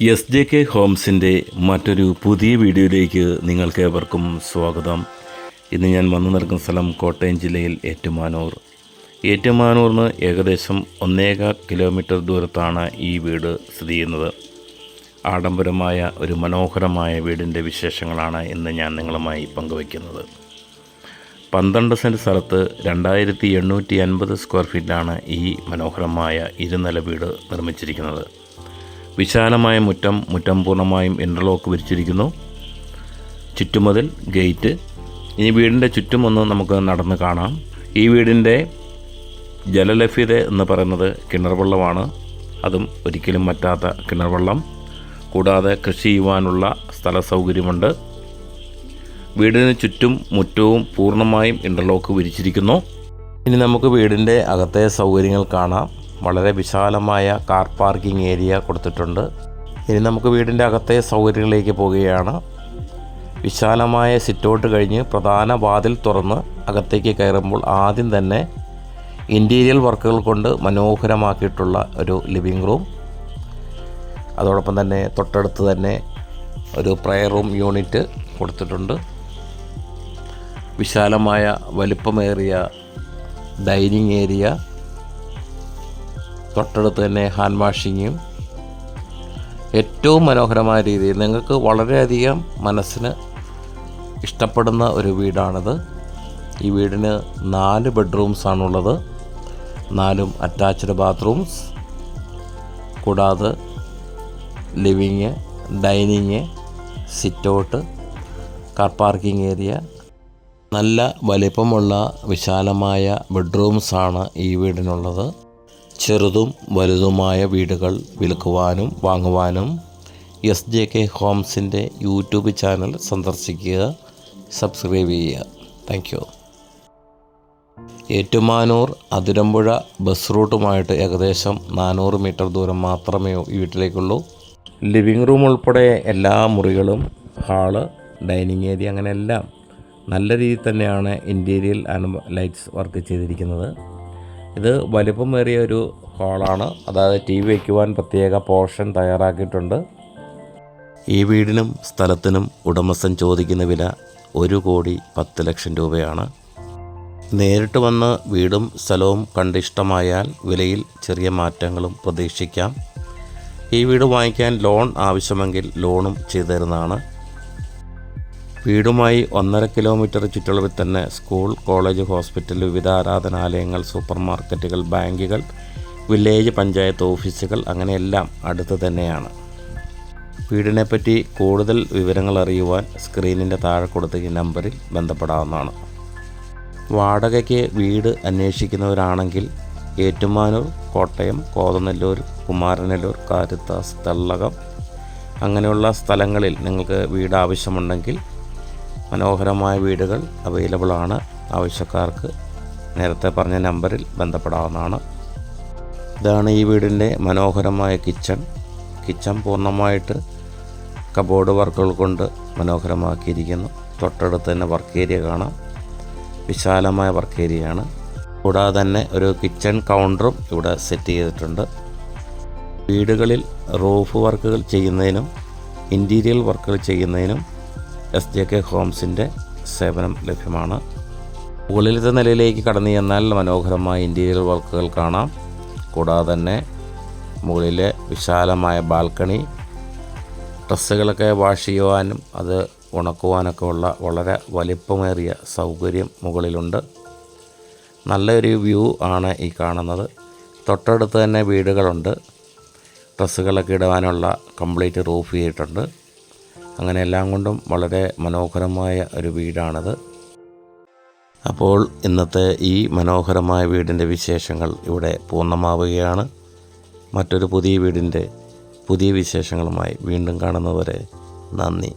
S J K ഹോംസിന്റെ മറ്റൊരു പുതിയ വീഡിയോയിലേക്ക് നിങ്ങൾക്ക് ഏവർക്കും സ്വാഗതം. ഇന്ന് ഞാൻ വന്നു നിൽക്കുന്ന സ്ഥലം കോട്ടയം ജില്ലയിൽ ഏറ്റുമാനൂർ. ഏറ്റുമാനൂറിന് ഏകദേശം ഒന്നേക കിലോമീറ്റർ ദൂരത്താണ് ഈ വീട് സ്ഥിതി ചെയ്യുന്നത്. ആഡംബരമായ ഒരു മനോഹരമായ വീടിന്റെ വിശേഷങ്ങളാണ് ഇന്ന് ഞാൻ നിങ്ങളുമായി പങ്കുവയ്ക്കുന്നത്. പന്ത്രണ്ട് സെന്റ് സ്ഥലത്ത് രണ്ടായിരത്തി എണ്ണൂറ്റി അൻപത് സ്ക്വയർ ഫീറ്റാണ് ഈ മനോഹരമായ ഇരുനില വീട് നിർമ്മിച്ചിരിക്കുന്നത്. വിശാലമായ മുറ്റം മുറ്റം പൂർണമായും ഇന്റർലോക്ക് വിരിച്ചിരിക്കുന്നു. ചുറ്റുമതിൽ ഗേറ്റ് ഈ വീടിന്റെ ചുറ്റും ഒന്ന് നമുക്ക് നടന്ന് കാണാം. ഈ വീടിന്റെ ജലലഭ്യത എന്ന് പറയുന്നത് കിണർ വെള്ളമാണ് അതും ഒരിക്കലും പറ്റാത്ത കിണർ വെള്ളം കൂടാതെ കൃഷി ചെയ്യുവാനുള്ള സ്ഥല സൗകര്യമുണ്ട് വീടിന് ചുറ്റും മുറ്റവും പൂർണമായും ഇന്റർലോക്ക് വിരിച്ചിരിക്കുന്നു. ഇനി നമുക്ക് വീടിന്റെ അകത്തെ സൗകര്യങ്ങൾ കാണാം. വളരെ വിശാലമായ കാർ പാർക്കിംഗ് ഏരിയ കൊടുത്തിട്ടുണ്ട്. ഇനി നമുക്ക് വീടിന്റെ അകത്തെ സൗകര്യങ്ങളിലേക്ക് പോവുകയാണ് വിശാലമായ സിറ്റൗട്ട് കഴിഞ്ഞ് പ്രധാന വാതിൽ തുറന്ന് അകത്തേക്ക് കയറുമ്പോൾ ആദ്യം തന്നെ ഇന്റീരിയൽ വർക്കുകൾ കൊണ്ട് മനോഹരമാക്കിയിട്ടുള്ള ഒരു ലിവിങ് റൂം. അതോടൊപ്പം തന്നെ തൊട്ടടുത്ത് തന്നെ ഒരു പ്രയർ റൂം യൂണിറ്റ് കൊടുത്തിട്ടുണ്ട്. വിശാലമായ വലിപ്പമേറിയ ഡൈനിങ് ഏരിയ തൊട്ടടുത്ത് തന്നെ ഹാൻഡ് വാഷിങ്ങും. ഏറ്റവും മനോഹരമായ രീതിയിൽ നിങ്ങൾക്ക് വളരെയധികം മനസ്സിന് ഇഷ്ടപ്പെടുന്ന ഒരു വീടാണിത്. ഈ വീടിന് നാല് ബെഡ്റൂംസാണുള്ളത്. നാലും അറ്റാച്ച്ഡ് ബാത്റൂംസ്. കൂടാതെ living dining sitout car parking area. നല്ല വലിപ്പമുള്ള വിശാലമായ ബെഡ്റൂംസാണ് ഈ വീടിനുള്ളത്. ചെറുതും വലുതുമായ വീടുകൾ വിൽക്കുവാനും വാങ്ങുവാനും എസ് ജെ കെ ഹോംസിന്റെ യൂട്യൂബ് ചാനൽ സന്ദർശിക്കുക സബ്സ്ക്രൈബ് ചെയ്യുക. Thank you Ettumanoor Athirampuzha bus റൂട്ടുമായിട്ട് ഏകദേശം നാനൂറ് മീറ്റർ ദൂരം മാത്രമേ ഈ വീട്ടിലേക്കുള്ളൂ. ലിവിംഗ് റൂം ഉൾപ്പെടെ എല്ലാ മുറികളും ഹാൾ ഡൈനിങ് ഏരിയ അങ്ങനെ എല്ലാം നല്ല രീതിയിൽ തന്നെയാണ് ഇന്റീരിയൽ ആൻഡ് ലൈറ്റ്സ് വർക്ക് ചെയ്തിരിക്കുന്നത്. ഇത് വലിപ്പമേറിയ ഒരു ഹാളാണ്. അതായത് ടി വി വയ്ക്കുവാൻ പ്രത്യേക പോർഷൻ തയ്യാറാക്കിയിട്ടുണ്ട്. ഈ വീടിനും സ്ഥലത്തിനും ഉടമസ്ഥൻ ചോദിക്കുന്ന വില ഒരു കോടി പത്ത് ലക്ഷം രൂപയാണ്. നേരിട്ട് വന്ന് വീടും സ്ഥലവും കണ്ടിഷ്ടമായാൽ വിലയിൽ ചെറിയ മാറ്റങ്ങളും പ്രതീക്ഷിക്കാം. ഈ വീട് വാങ്ങിക്കാൻ ലോൺ ആവശ്യമെങ്കിൽ ലോണും ചെയ്തു തരുന്നതാണ്. വീടുമായി ഒന്നര കിലോമീറ്റർ ചുറ്റളവിൽ തന്നെ സ്കൂൾ കോളേജ് ഹോസ്പിറ്റൽ വിവിധ ആരാധനാലയങ്ങൾ സൂപ്പർ മാർക്കറ്റുകൾ ബാങ്കുകൾ വില്ലേജ് പഞ്ചായത്ത് ഓഫീസുകൾ അങ്ങനെയെല്ലാം അടുത്ത് തന്നെയാണ്. വീടിനെപ്പറ്റി കൂടുതൽ വിവരങ്ങൾ അറിയുവാൻ സ്ക്രീനിന്റെ താഴെ കൊടുത്ത ഈ നമ്പറിൽ ബന്ധപ്പെടാവുന്നതാണ്. വാടകയ്ക്ക് വീട് അന്വേഷിക്കുന്നവരാണെങ്കിൽ ഏറ്റുമാനൂർ കോട്ടയം കോതനെല്ലൂർ കുമാരനെല്ലൂർ കാരിത്താസ് തള്ളകം അങ്ങനെയുള്ള സ്ഥലങ്ങളിൽ നിങ്ങൾക്ക് വീട് ആവശ്യമുണ്ടെങ്കിൽ മനോഹരമായ വീടുകൾ അവൈലബിൾ ആണ്. ആവശ്യക്കാർക്ക് നേരത്തെ പറഞ്ഞ നമ്പറിൽ ബന്ധപ്പെടാവുന്നതാണ്. ഇതാണ് ഈ വീടിന്റെ മനോഹരമായ കിച്ചൺ കിച്ചൺ പൂർണമായിട്ട് കബോർഡ് വർക്കുകൾ കൊണ്ട് മനോഹരമാക്കിയിരിക്കുന്നു. തൊട്ടടുത്ത് തന്നെ വർക്ക് ഏരിയ കാണാം. വിശാലമായ വർക്ക് ഏരിയയാണ് കൂടാതെ തന്നെ ഒരു കിച്ചൺ കൗണ്ടറും ഇവിടെ സെറ്റ് ചെയ്തിട്ടുണ്ട്. വീടുകളിൽ റൂഫ് വർക്കുകൾ ചെയ്യുന്നതിനും ഇന്റീരിയൽ വർക്കുകൾ ചെയ്യുന്നതിനും എസ് ജെ കെ ഹോംസിന്റെ സേവനം ലഭ്യമാണ്. മുകളിലത്തെ നിലയിലേക്ക് കടന്നു ചെന്നാൽ മനോഹരമായ ഇന്റീരിയർ വർക്കുകൾ കാണാം. കൂടാതെ തന്നെ മുകളിലെ വിശാലമായ ബാൽക്കണി. ഡ്രസ്സുകളൊക്കെ വാഷ് ചെയ്യുവാനും അത് ഉണക്കുവാനൊക്കെ ഉള്ള വളരെ വലിപ്പമേറിയ സൗകര്യം മുകളിലുണ്ട്. നല്ലൊരു വ്യൂ ആണ് ഈ കാണുന്നത്. തൊട്ടടുത്ത് തന്നെ വീടുകളുണ്ട്. ഡ്രസ്സുകളൊക്കെ ഇടുവാനുള്ള കംപ്ലീറ്റ് റൂഫ് ചെയ്തിട്ടുണ്ട്. അങ്ങനെ എല്ലാം കൊണ്ടും വളരെ മനോഹരമായ ഒരു വീടാണത്. അപ്പോൾ ഇന്നത്തെ ഈ മനോഹരമായ വീടിന്റെ വിശേഷങ്ങൾ ഇവിടെ പൂർണമാവുകയാണ്. മറ്റൊരു പുതിയ വീടിന്റെ പുതിയ വിശേഷങ്ങളുമായി വീണ്ടും കാണുന്നവരെ നന്ദി.